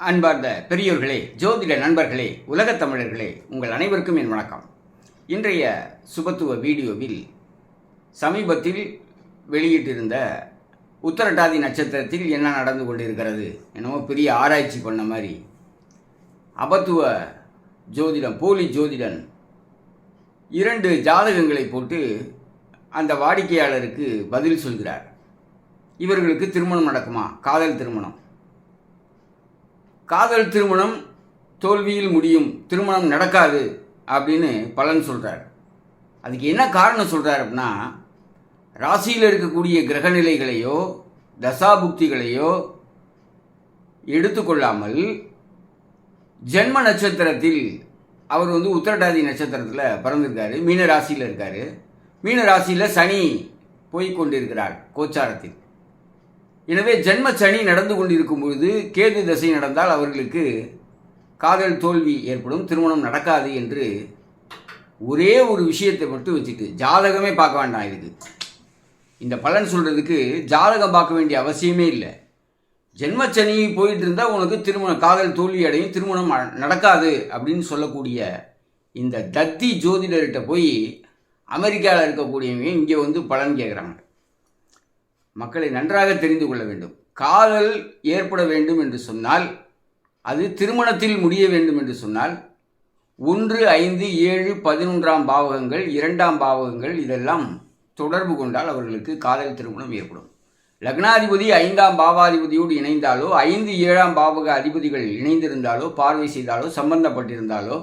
அன்பார்ந்த பெரியோர்களே ஜோதிட நண்பர்களே உலகத் தமிழர்களே உங்கள் அனைவருக்கும் என் வணக்கம். இன்றைய சுபத்துவ வீடியோவில் சமீபத்தில் வெளியிட்டிருந்த உத்தரட்டாதி நட்சத்திரத்தில் என்ன நடந்து கொண்டிருக்கிறது என்னமோ பெரிய ஆராய்ச்சி பண்ண மாதிரி அபத்துவ ஜோதிடம் போலி ஜோதிடன் இரண்டு ஜாதகங்களை போட்டு அந்த வாடிக்கையாளருக்கு பதில் சொல்கிறார். இவர்களுக்கு திருமணம் நடக்குமா? காதல் திருமணம். காதல் திருமணம் தோல்வியில் முடியும் திருமணம் நடக்காது அப்படின்னு பலன் சொல்கிறார் அதுக்கு என்ன காரணம் சொல்கிறார் அப்படின்னா ராசியில் இருக்கக்கூடிய கிரகநிலைகளையோ தசாபுக்திகளையோ எடுத்துக்கொள்ளாமல் ஜென்ம நட்சத்திரத்தில் அவர் வந்து உத்திரட்டாதி நட்சத்திரத்தில் பிறந்திருக்காரு மீன ராசியில் இருக்கார். மீன ராசியில் சனி போய் கொண்டிருக்கிறார் கோச்சாரத்தில். எனவே ஜென்ம சனி நடந்து கொண்டிருக்கும் பொழுது கேது தசை நடந்தால் அவர்களுக்கு காதல் தோல்வி ஏற்படும் திருமணம் நடக்காது என்று ஒரே ஒரு விஷயத்தை மட்டும் வச்சுட்டு ஜாதகமே பார்க்க வேண்டாம் இதுக்கு இந்த பலன் சொல்கிறதுக்கு ஜாதகம் பார்க்க வேண்டிய அவசியமே இல்லை. ஜென்மச்சனி போயிட்டு இருந்தால் உனக்கு திருமணம் காதல் தோல்வி அடையும் திருமணம் நடக்காது அப்படின்னு சொல்லக்கூடிய இந்த தத்தி ஜோதிடர்கிட்ட போய் அமெரிக்காவில் இருக்கக்கூடியவங்க இங்கே வந்து பலன் கேட்குறாங்க மக்களை நன்றாக தெரிந்து கொள்ள வேண்டும். காதல் ஏற்பட வேண்டும் என்று சொன்னால் அது திருமணத்தில் முடிய வேண்டும் என்று சொன்னால் ஒன்று ஐந்து ஏழு பதினொன்றாம் பாவகங்கள் இரண்டாம் பாவகங்கள் இதெல்லாம் தொடர்பு கொண்டால் அவர்களுக்கு காதல் திருமணம் ஏற்படும். லக்னாதிபதி ஐந்தாம் பாவாதிபதியோடு இணைந்தாலோ ஐந்து ஏழாம் பாவக அதிபதிகள் இணைந்திருந்தாலோ பார்வை செய்தாலோ சம்பந்தப்பட்டிருந்தாலோ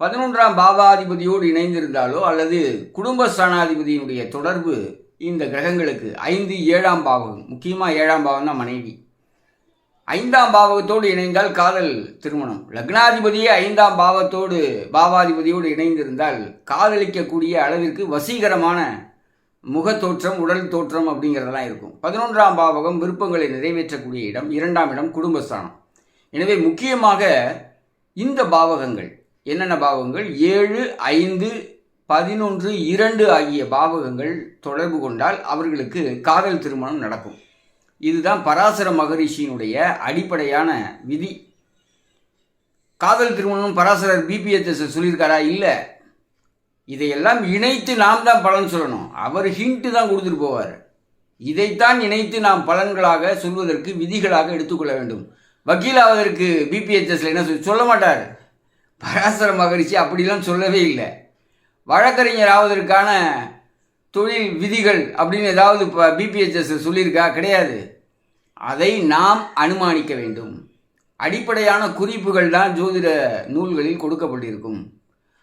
பதினொன்றாம் பாவாதிபதியோடு இணைந்திருந்தாலோ அல்லது குடும்ப ஸ்தானாதிபதியினுடைய தொடர்பு இந்த கிரகங்களுக்கு ஐந்து ஏழாம் பாவகம். முக்கியமாக ஏழாம் பாவம் தான் மனைவி. ஐந்தாம் பாவகத்தோடு இணைந்தால் காதல் திருமணம். லக்னாதிபதியே ஐந்தாம் பாவத்தோடு பாவாதிபதியோடு இணைந்திருந்தால் காதலிக்கக்கூடிய அளவிற்கு வசீகரமான முகத்தோற்றம் உடல் தோற்றம் அப்படிங்கிறதெல்லாம் இருக்கும். பதினொன்றாம் பாவகம் விருப்பங்களை நிறைவேற்றக்கூடிய இடம் இரண்டாம் இடம் குடும்பஸ்தானம். எனவே முக்கியமாக இந்த பாவகங்கள் என்னென்ன பாவகங்கள்? ஏழு ஐந்து பதினொன்று இரண்டு ஆகிய பாவகங்கள் தொடர்பு கொண்டால் அவர்களுக்கு காதல் திருமணம் நடக்கும். இதுதான் பராசர மகரிஷியினுடைய அடிப்படையான விதி. காதல் திருமணம் பராசரர் பிபிஎச்எஸ் சொல்லியிருக்காரா? இல்லை. இதையெல்லாம் இணைத்து நாம் தான் பலன் சொல்லணும். அவர் ஹிண்ட்டு தான் கொடுத்துட்டு போவார். இதைத்தான் இணைத்து நாம் பலன்களாக சொல்வதற்கு விதிகளாக எடுத்துக்கொள்ள வேண்டும். வக்கீலாவதற்கு பிபிஎச்எஸ்ல என்ன சொல்ல மாட்டார். பராசர மகரிஷி அப்படிலாம் சொல்லவே இல்லை. வழக்கறிஞர் ஆவதற்கான தொழில் விதிகள் அப்படின்னு ஏதாவது இப்போ பிபிஹெச்எஸ் சொல்லியிருக்கா? கிடையாது. அதை நாம் அனுமானிக்க வேண்டும். அடிப்படையான குறிப்புகள் தான் ஜோதிட நூல்களில் கொடுக்கப்பட்டிருக்கும்.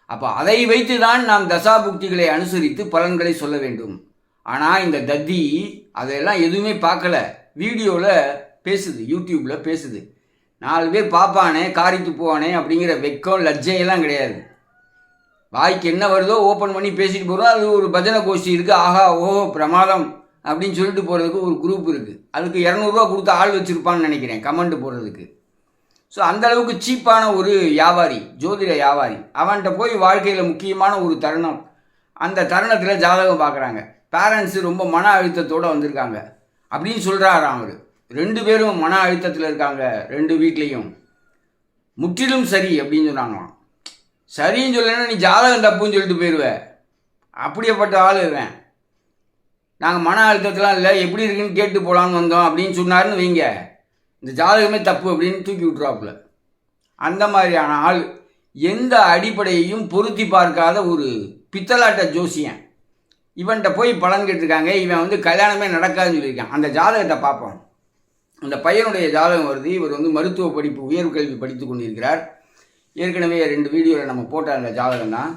அப்போ அதை வைத்து தான் நாம் தசாபுக்திகளை அனுசரித்து பலன்களை சொல்ல வேண்டும். ஆனால் இந்த தத்தி அதையெல்லாம் எதுவுமே பார்க்கல. வீடியோவில் பேசுது யூடியூப்பில் பேசுது. நாலு பேர் பார்ப்பானே காரித்து போவானே அப்படிங்கிற வெக்கம் லஜ்ஜையெல்லாம் கிடையாது. வாய்க்கு என்ன வருதோ ஓப்பன் பண்ணி பேசிட்டு போகிறோம் அது ஒரு பஜனை கோஷ்டி இருக்குது ஆஹா ஓஹோ பிரமாதம் அப்படின்னு சொல்லிட்டு போகிறதுக்கு ஒரு குரூப் இருக்குது அதுக்கு இரநூறுவா கொடுத்து ஆள் வச்சுருப்பான்னு நினைக்கிறேன் கமெண்ட் போடுறதுக்கு. ஸோ அந்த அளவுக்கு சீப்பான ஒரு வியாபாரி ஜோதிட வியாபாரி அவன்கிட்ட போய் வாழ்க்கையில் முக்கியமான ஒரு தருணம். அந்த தருணத்தில் ஜாதகம் பார்க்குறாங்க. பேரண்ட்ஸு ரொம்ப மன அழுத்தத்தோடு வந்திருக்காங்க. அப்படின்னு சொல்கிறாரு அவர். ரெண்டு பேரும் மன அழுத்தத்தில் இருக்காங்க ரெண்டு வீட்லேயும். முற்றிலும் சரி அப்படின்னு சொன்னாங்களாம். சரின்னு சொல்லலைன்னா நீ ஜாதகம் தப்புன்னு சொல்லிட்டு போயிடுவ அப்படியேப்பட்ட ஆள் இவன். நாங்கள் மன அழுத்தத்தெலாம் இல்லை எப்படி இருக்குன்னு கேட்டு போகலான்னு வந்தோம் அப்படின்னு சொன்னாருன்னு வைங்க. இந்த ஜாதகமே தப்பு அப்படின்னு தூக்கி விட்ருவாப்புல அந்த மாதிரியான ஆள் எந்த அடிப்படையையும் பொருத்தி பார்க்காத ஒரு பித்தலாட்ட ஜோசியன். இவன்கிட்ட போய் பலன் கேட்டிருக்காங்க இவன் வந்து கல்யாணமே நடக்காதுன்னு சொல்லியிருக்கான். அந்த ஜாதகத்தை பார்ப்போம். அந்த பையனுடைய ஜாதகம் வருது இவர் வந்து மருத்துவ படிப்பு உயர்வு கல்வி படித்து கொண்டிருக்கிறார். ஏற்கனவே ரெண்டு வீடியோவில் நம்ம போட்ட அந்த ஜாதகம் தான்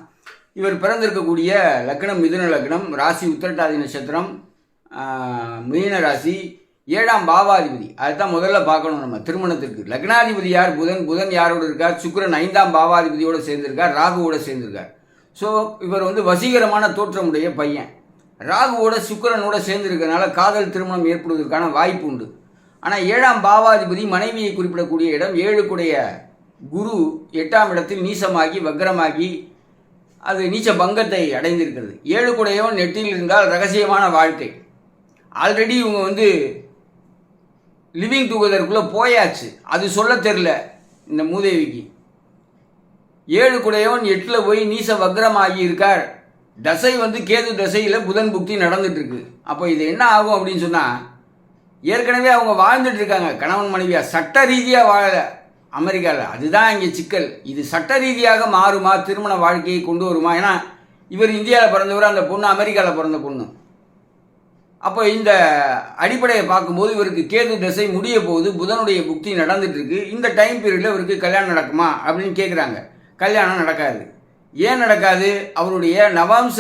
இவர் பிறந்திருக்கக்கூடிய லக்னம் மிதுன லக்னம் ராசி உத்திரட்டாதி நட்சத்திரம் மீன ராசி ஏழாம் பாவாதிபதி. அதுதான் முதல்ல பார்க்கணும் நம்ம திருமணத்திற்கு. லக்னாதிபதி யார்? புதன். புதன் யாரோடு இருக்கார்? சுக்கரன் ஐந்தாம் பாவாதிபதியோடு சேர்ந்திருக்கார். ராகுவோடு சேர்ந்திருக்கார். ஸோ இவர் வந்து வசீகரமான தோற்றமுடைய பையன். ராகுவோட சுக்கிரனோட சேர்ந்திருக்கிறதுனால காதல் திருமணம் ஏற்படுவதற்கான வாய்ப்பு உண்டு. ஆனால் ஏழாம் பாவாதிபதி மனைவியை குறிப்பிடக்கூடிய இடம் ஏழுக்குடைய குரு எட்டாம் இடத்தில் நீசமாகி வக்ரமாகி அது நீச்ச பங்கத்தை அடைந்திருக்கிறது. ஏழு குடையவன் நெட்டில் இருந்தால் ரகசியமான வாழ்க்கை. ஆல்ரெடி இவங்க வந்து லிவிங் டுகெதருக்குள்ளே போயாச்சு. அது சொல்ல தெரில இந்த மூதேவிக்கு. ஏழு குடையவன் எட்டில் போய் நீச வக்ரமாகி இருக்கார். தசை வந்து கேது தசையில் புதன் புக்தி நடந்துட்டுருக்கு. அப்போ இது என்ன ஆகும் அப்படின்னு சொன்னால் ஏற்கனவே அவங்க வாழ்ந்துட்டு இருக்காங்க. கணவன் மனைவியாக சட்ட ரீதியாக வாழலை. அமெரிக்காவில் அதுதான் இங்கே சிக்கல். இது சட்ட ரீதியாக மாறுமா? திருமண வாழ்க்கையை கொண்டு வருமா? ஏன்னா இவர் இந்தியாவில் பிறந்தவர் அந்த பொண்ணு அமெரிக்காவில் பிறந்த பொண்ணு. அப்போ இந்த அடிப்படையை பார்க்கும்போது இவருக்கு கேது திசை முடிய போகுது புதனுடைய புக்தி நடந்துட்டு இருக்கு இந்த டைம் பீரியடில் இவருக்கு கல்யாணம் நடக்குமா? அப்படின்னு கேட்குறாங்க கல்யாணம் நடக்காது. ஏன் நடக்காது? அவருடைய நவாம்ச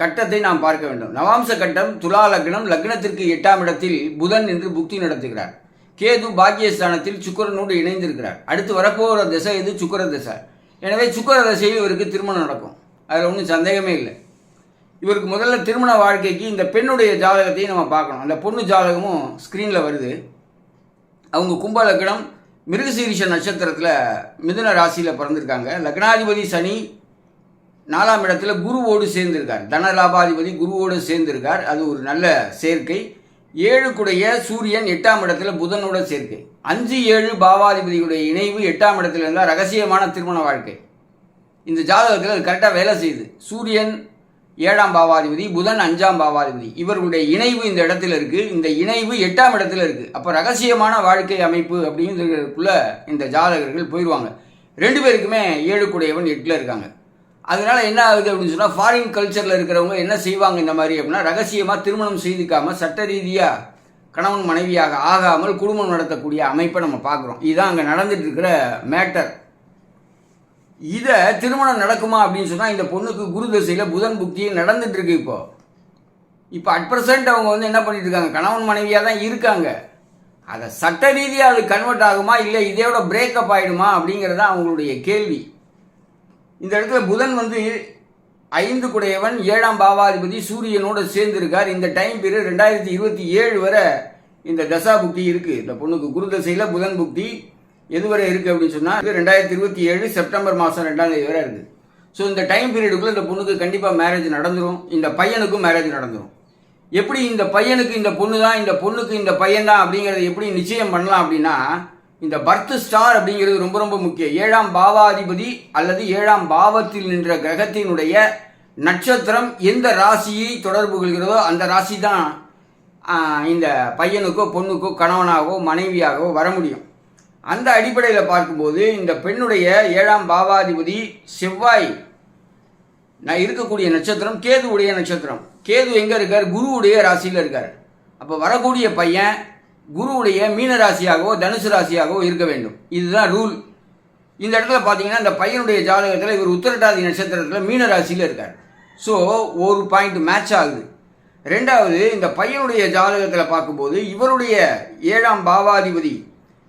கட்டத்தை நாம் பார்க்க வேண்டும். நவாம்ச கட்டம் துலா லக்னம் லக்னத்திற்கு எட்டாம் இடத்தில் புதன் என்று புக்தி நடத்துகிறார். கேது பாக்கியஸ்தானத்தில் சுக்கரனோடு இணைந்திருக்கிறார். அடுத்து வரப்போகிற திசை இது சுக்கர திசை. எனவே சுக்கர திசையில் இவருக்கு திருமணம் நடக்கும். அதில் ஒன்றும் சந்தேகமே இல்லை. இவருக்கு முதல்ல திருமண வாழ்க்கைக்கு இந்த பெண்ணுடைய ஜாதகத்தையும் நம்ம பார்க்கணும். அந்த பொண்ணு ஜாதகமும் ஸ்க்ரீனில் வருது. அவங்க கும்ப லக்னம் மிருகசீரிஷ நட்சத்திரத்தில் மிதுன ராசியில் பிறந்திருக்காங்க. லக்னாதிபதி சனி நாலாம் இடத்துல குருவோடு சேர்ந்திருக்கார். தனலாபாதிபதி குருவோடு சேர்ந்திருக்கார். அது ஒரு நல்ல சேர்க்கை. ஏழுக்குடைய சூரியன் எட்டாம் இடத்துல புதனோட சேர்க்கை. அஞ்சு ஏழு பாவாதிபதியுடைய இணைவு எட்டாம் இடத்துல இருந்தால் ரகசியமான திருமண வாழ்க்கை. இந்த ஜாதகத்தில் அது கரெக்டாக வேலை செய்யுது. சூரியன் ஏழாம் பாவாதிபதி புதன் அஞ்சாம் பாவாதிபதி. இவர்களுடைய இணைவு இந்த இடத்துல இருக்கு. இந்த இணைவு எட்டாம் இடத்துல இருக்கு. அப்போ ரகசியமான வாழ்க்கை அமைப்பு அப்படிங்கிறதுக்குள்ள இந்த ஜாதகர்கள் போயிடுவாங்க ரெண்டு பேருக்குமே ஏழுக்குடையவன் எட்டில் இருக்காங்க. அதனால என்ன ஆகுது அப்படின்னு சொன்னால் ஃபாரின் கல்ச்சரில் இருக்கிறவங்க என்ன செய்வாங்க இந்த மாதிரி அப்படின்னா ரகசியமாக திருமணம் செய்துக்காமல் சட்ட ரீதியாக கணவன் மனைவியாக ஆகாமல் குடும்பம் நடத்தக்கூடிய அமைப்பை நம்ம பார்க்குறோம். இதுதான் அங்கே நடந்துட்டு இருக்கிற மேட்டர் இதை திருமணம் நடக்குமா அப்படின்னு சொன்னால் இந்த பொண்ணுக்கு குரு தசையில் புதன் புக்தி நடந்துட்டு இருக்கு இப்போ. இப்போ அட் ப்ரெசென்ட் அவங்க வந்து என்ன பண்ணிட்டு இருக்காங்க? கணவன் மனைவியாக தான் இருக்காங்க. அதை சட்ட ரீதியாக அது கன்வெர்ட் ஆகுமா? இல்லை இதையோட பிரேக்கப் ஆகிடுமா அப்படிங்கிறது தான் அவங்களுடைய கேள்வி. இந்த இடத்துல புதன் வந்து ஐந்து குடையவன் ஏழாம் பாவாதிபதி சூரியனோட சேர்ந்திருக்கார். இந்த டைம் பீரியட் ரெண்டாயிரத்தி இருபத்தி ஏழு வரை இந்த தசா புக்தி இருக்குது இந்த பொண்ணுக்கு குரு தசையில் புதன் புக்தி எதுவரை இருக்குது அப்படின்னு சொன்னால் ரெண்டாயிரத்தி இருபத்தி ஏழு செப்டம்பர் மாதம் ரெண்டாம் தேதி வரை இருக்குது ஸோ இந்த டைம் பீரியடுக்குள்ளே இந்த பொண்ணுக்கு கண்டிப்பாக மேரேஜ் நடந்துடும் இந்த பையனுக்கும் மேரேஜ் நடந்துடும் எப்படி இந்த பையனுக்கு இந்த பொண்ணு தான் இந்த பொண்ணுக்கு இந்த பையன் தான் அப்படிங்கிறத எப்படி நிச்சயம் பண்ணலாம் அப்படின்னா இந்த பர்த் ஸ்டார் அப்படிங்கிறது ரொம்ப ரொம்ப முக்கியம். ஏழாம் பாவாதிபதி அல்லது ஏழாம் பாவத்தில் நின்ற கிரகத்தினுடைய நட்சத்திரம் எந்த ராசியை தொடர்பு கொள்கிறதோ அந்த ராசி தான் இந்த பையனுக்கோ பொண்ணுக்கோ கணவனாகவோ மனைவியாகவோ வர முடியும். அந்த அடிப்படையில் பார்க்கும்போது இந்த பெண்ணுடைய ஏழாம் பாவாதிபதி செவ்வாய். நான் இருக்கக்கூடிய நட்சத்திரம் கேதுவுடைய நட்சத்திரம். கேது எங்கே இருக்கார்? குருவுடைய ராசியில் இருக்கார். அப்போ வரக்கூடிய பையன் குருவுடைய மீன ராசியாகவோ தனுசு ராசியாகவோ இருக்க வேண்டும். இதுதான் ரூல். இந்த இடத்துல பார்த்தீங்கன்னா இந்த பையனுடைய ஜாதகத்தில் இவர் உத்திரட்டாதி நட்சத்திரத்தில் மீன ராசியில் இருக்கார். ஸோ ஒரு பாயிண்ட் மேட்ச் ஆகுது. ரெண்டாவது இந்த பையனுடைய ஜாதகத்தில் பார்க்கும்போது இவருடைய ஏழாம் பாவாதிபதி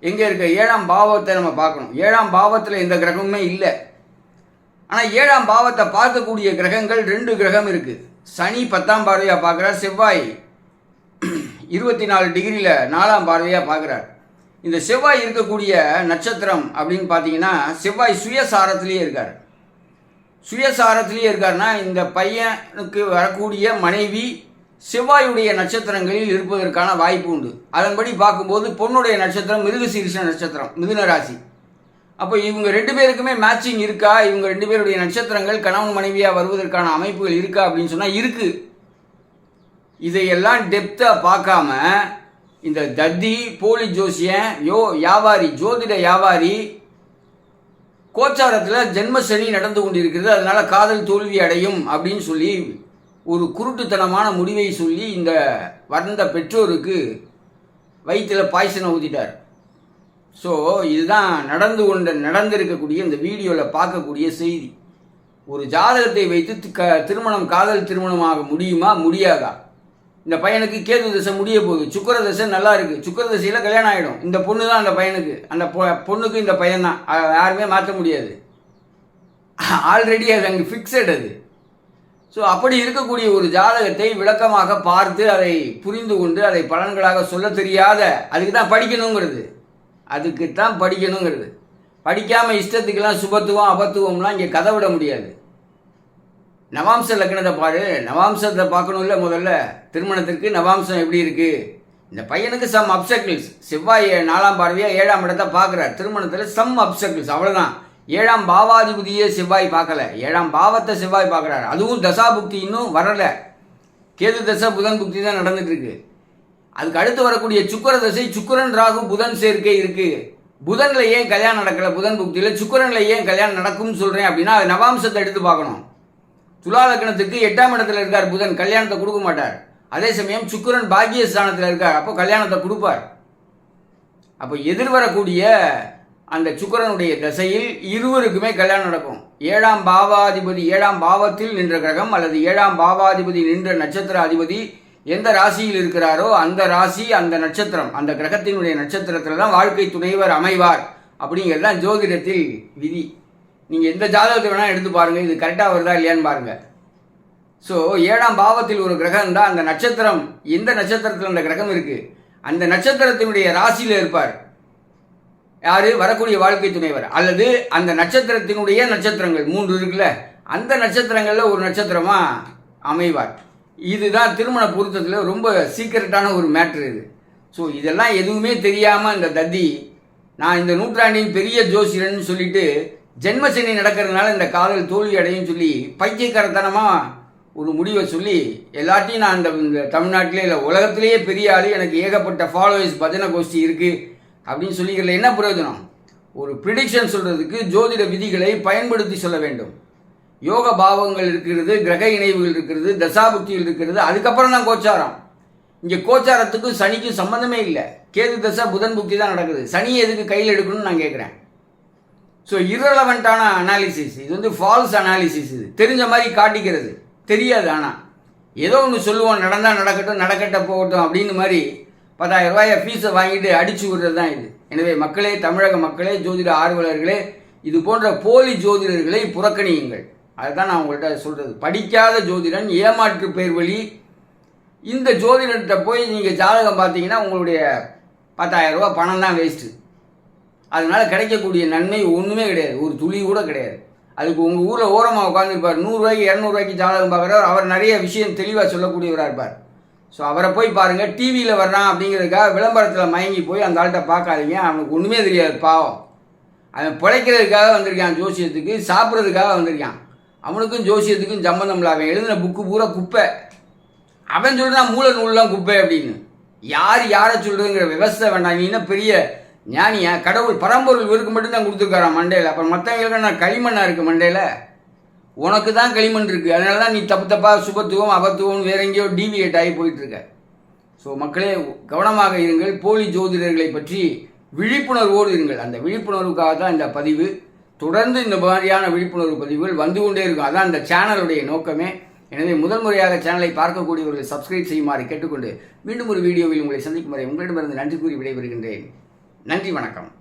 எங்கே இருக்க? ஏழாம் பாவத்தை நம்ம பார்க்கணும். ஏழாம் பாவத்தில் எந்த கிரகமுமே இல்லை. ஆனால் ஏழாம் பாவத்தை பார்க்கக்கூடிய கிரகங்கள் ரெண்டு கிரகம் இருக்குது சனி பத்தாம் பார்வையாக பார்க்குறார். செவ்வாய் இருபத்தி நாலு டிகிரியில் நாலாம் பார்வையாக பார்க்குறார். இந்த செவ்வாய் இருக்கக்கூடிய நட்சத்திரம் அப்படின்னு பார்த்தீங்கன்னா செவ்வாய் சுயசாரத்திலேயே இருக்கார். சுயசாரத்திலேயே இருக்காருன்னா இந்த பையனுக்கு வரக்கூடிய மனைவி செவ்வாயுடைய நட்சத்திரங்களில் இருப்பதற்கான வாய்ப்பு உண்டு. அதன்படி பார்க்கும்போது பொண்ணுடைய நட்சத்திரம் மிருகசீரிஷ நட்சத்திரம் மிதுன ராசி. அப்போ இவங்க ரெண்டு பேருக்குமே மேட்சிங் இருக்கா? இவங்க ரெண்டு பேருடைய நட்சத்திரங்கள் கணவன் மனைவியாக வருவதற்கான அமைப்புகள் இருக்கா அப்படின்னு சொன்னால் இருக்குது இதையெல்லாம் டெப்த்தாக பார்க்காம இந்த தத்தி போலி ஜோசியன் யோ வியாபாரி ஜோதிட வியாபாரி கோச்சாரத்தில் ஜென்ம சனி நடந்து கொண்டிருக்கிறது. அதனால காதல் தோல்வி அடையும் அப்படின்னு சொல்லி ஒரு குருட்டுத்தனமான முடிவை சொல்லி இந்த வந்த பெற்றோருக்கு வயிற்றில் பாய்சனை ஊதிட்டார் ஸோ இதுதான் நடந்து கொண்ட நடந்திருக்கக்கூடிய இந்த வீடியோவில் பார்க்கக்கூடிய செய்தி. ஒரு ஜாதகத்தை வைத்து க திருமணம் காதல் திருமணமாக முடியுமா? முடியாதா? இந்த பையனுக்கு கேது தசை முடிய போகுது. சுக்கர தசை நல்லா இருக்குது சுக்கர தசையில் கல்யாணம் ஆகிடும் இந்த பொண்ணு தான் அந்த பையனுக்கு. அந்த பொ- பொண்ணுக்கு இந்த பையன் தான் யாருமே மாற்ற முடியாது. ஆல்ரெடி அது அங்கே ஃபிக்ஸட் அது. ஸோ அப்படி இருக்கக்கூடிய ஒரு ஜாதகத்தை விளக்கமாக பார்த்து அதை புரிந்து கொண்டு அதை பலன்களாக சொல்ல தெரியாத அதுக்கு தான் படிக்கணுங்கிறது. அதுக்கு தான் படிக்கணுங்கிறது. படிக்காமல் இஷ்டத்துக்கெல்லாம் சுபத்துவம் அபத்துவம்லாம் இங்கே கதை விட முடியாது. நவாம்ச லக்னத்தை பாரு. நவாம்சத்தை பார்க்கணும்ல முதல்ல. திருமணத்திற்கு நவாம்சம் எப்படி இருக்குது இந்த பையனுக்கு சம் அப்சக்கிள்ஸ் செவ்வாய் நாலாம் பார்வையாக ஏழாம் இடத்தை பார்க்குறார். திருமணத்தில் சம் அப்சக்கிள்ஸ் அவ்வளோதான் ஏழாம் பாவாதிபதியே செவ்வாய் பார்க்கல. ஏழாம் பாவத்தை செவ்வாய் பார்க்குறாரு. அதுவும் தசாபுக்தி இன்னும் வரலை. கேது தசை புதன் புக்தி தான் நடந்துகிட்ருக்கு அதுக்கு அடுத்து வரக்கூடிய சுக்கர தசை சுக்கரன் ராகு புதன் சேர்க்கை இருக்குது புதனில் ஏன் கல்யாணம் நடக்கலை? புதன் புக்தியில் சுக்கரனில் ஏன் கல்யாணம் நடக்கும்னு சொல்கிறேன் அப்படின்னா அது நவாம்சத்தை எடுத்து பார்க்கணும். துலா லக்னத்துக்கு எட்டாம் இடத்துல இருக்கார் புதன் கல்யாணத்தை கொடுக்க மாட்டார். அதே சமயம் சுக்கிரன் பாக்கியஸ்தானத்தில் இருக்கார் அப்போ கல்யாணத்தை கொடுப்பார். அப்போ எதிர்வரக்கூடிய அந்த சுக்கிரனுடைய தசையில் இருவருக்குமே கல்யாணம் நடக்கும். ஏழாம் பாவாதிபதி ஏழாம் பாவத்தில் நின்ற கிரகம் அல்லது ஏழாம் பாவாதிபதி நின்ற நட்சத்திர அதிபதி எந்த ராசியில் இருக்கிறாரோ அந்த ராசி அந்த நட்சத்திரம் அந்த கிரகத்தினுடைய நட்சத்திரத்தில் தான் வாழ்க்கை துணைவர் அமைவார் அப்படிங்கிறது தான் ஜோதிடத்தில் விதி. நீங்கள் எந்த ஜாதகத்தை வேணால் எடுத்து பாருங்கள் இது கரெக்டாக வருதா இல்லையான்னு பாருங்கள் ஸோ ஏழாம் பாவத்தில் ஒரு கிரகம் இருந்தால் அந்த நட்சத்திரம் எந்த நட்சத்திரத்தில் அந்த கிரகம் இருக்குது அந்த நட்சத்திரத்தினுடைய ராசியில் இருப்பார். யாரு? வரக்கூடிய வாழ்க்கை துணைவர். அல்லது அந்த நட்சத்திரத்தினுடைய நட்சத்திரங்கள் மூன்று இருக்குல்ல? அந்த நட்சத்திரங்களில் ஒரு நட்சத்திரமாக அமைவார். இதுதான் திருமண பொருத்தத்தில் ரொம்ப சீக்கிரட்டான ஒரு மேட்ரு இது. ஸோ இதெல்லாம் எதுவுமே தெரியாமல் இந்த தத்தி நான் இந்த நூற்றாண்டின் பெரிய ஜோசியர்னு சொல்லிட்டு ஜென்மசனி நடக்கிறதுனால இந்த காதல் தோல்வி அடையும் சொல்லி பைத்தியக்காரத்தனமாக ஒரு முடிவை சொல்லி எல்லாத்தையும் நான் அந்த இந்த தமிழ்நாட்டிலே இல்லை உலகத்திலேயே பெரிய ஆள் எனக்கு ஏகப்பட்ட ஃபாலோவர்ஸ் பஜனை கோஷ்டி இருக்குது அப்படின்னு சொல்லிக்கிறதுல என்ன பிரயோஜனம்? ஒரு ப்ரிடிக்ஷன் சொல்கிறதுக்கு ஜோதிட விதிகளை பயன்படுத்தி சொல்ல வேண்டும். யோக பாவங்கள் இருக்கிறது கிரக இணைவுகள் இருக்கிறது தசாபுக்திகள் இருக்கிறது அதுக்கப்புறம் தான் கோச்சாரம். இங்கே கோச்சாரத்துக்கும் சனிக்கும் சம்மந்தமே இல்லை. கேது தசா புதன் புக்தி தான் நடக்குது. சனி எதுக்கு கையில் எடுக்கணும்னு நான் கேட்குறேன் ஸோ இரலவெண்ட்டான அனாலிசிஸ் இது வந்து ஃபால்ஸ் அனாலிசிஸ் இது. தெரிஞ்ச மாதிரி காட்டிக்கிறது. தெரியாது ஆனால் ஏதோ ஒன்று சொல்லுவோம் நடந்தால் நடக்கட்டும் நடக்கட்ட போகட்டும் அப்படின்னு மாதிரி பத்தாயிரம் ரூபாயை ஃபீஸை வாங்கிட்டு அடிச்சு விடுறது தான் இது. எனவே மக்களே தமிழக மக்களே ஜோதிட ஆர்வலர்களே இது போன்ற போலி ஜோதிடர்களை புறக்கணியுங்கள். அதுதான் நான் உங்கள்கிட்ட சொல்கிறது படிக்காத ஜோதிடன் ஏமாற்று பேர் வழி. இந்த ஜோதிடர்கிட்ட போய் நீங்கள் ஜாதகம் பார்த்தீங்கன்னா உங்களுடைய பத்தாயிரம் ரூபா பணம் தான் வேஸ்ட்டு அதனால கிடைக்கக்கூடிய நன்மை ஒன்றுமே கிடையாது. ஒரு துளி கூட கிடையாது. அதுக்கு உங்கள் ஊரில் ஓரமாக உட்காந்துருப்பார் நூறுரூவாய்க்கு இரநூறுவாய்க்கு ஜாதகம் பார்க்குறவர் அவர் நிறைய விஷயம் தெளிவாக சொல்லக்கூடியவராக இருப்பார். ஸோ அவரை போய் பாருங்கள் டிவியில் வர்றான் அப்படிங்கிறதுக்காக விளம்பரத்தில் மயங்கி போய் அந்த ஆள்கிட்ட பார்க்காதீங்க. அவனுக்கு ஒன்றுமே தெரியாது பாவம். அவன் பிழைக்கிறதுக்காக வந்திருக்கான் ஜோசியத்துக்கு சாப்பிட்றதுக்காக வந்திருக்கான். அவனுக்கும் ஜோசியத்துக்கும் சம்மந்தம் இல்லை. அவன் எழுதின புக்கு பூரா குப்பை. அவன் சொல்கிறான் மூல நூல்லாம் குப்பை அப்படின்னு. யார் யாரை சொல்கிறதுங்கிற விவசாய வேண்டாம். நீ என்ன பெரிய ஞானியா? கடவுள் பரம்பொருள் இவருக்கு மட்டும்தான் கொடுத்துருக்காராம் மண்டையில். அப்புறம் மற்றவங்களுக்கு நான் களிமண்ணாக இருக்கு மண்டையில்? உனக்கு தான் களிமண் இருக்குது அதனால தான் நீ தப்பு தப்பாக சுபத்துவம் அபத்துவம் வேற எங்கேயோ டீவியேட் ஆகி போயிட்டுருக்க. ஸோ மக்களே கவனமாக இருங்கள். போலி ஜோதிடர்களை பற்றி விழிப்புணர்வோடு இருங்கள். அந்த விழிப்புணர்வுக்காக தான் இந்த பதிவு. தொடர்ந்து இந்த மாதிரியான விழிப்புணர்வு பதிவுகள் வந்து கொண்டே இருக்கும். அதான் இந்த சேனலுடைய நோக்கமே. எனவே முதல் முறையாக சேனலை பார்க்கக்கூடியவர்கள் சப்ஸ்கிரைப் செய்யுமாறு கேட்டுக்கொண்டு மீண்டும் ஒரு வீடியோவில் உங்களை சந்திக்கும் வரை உங்களிடமிருந்து நன்றி கூறி விடைபெறுகின்றேன். நன்றி வணக்கம்.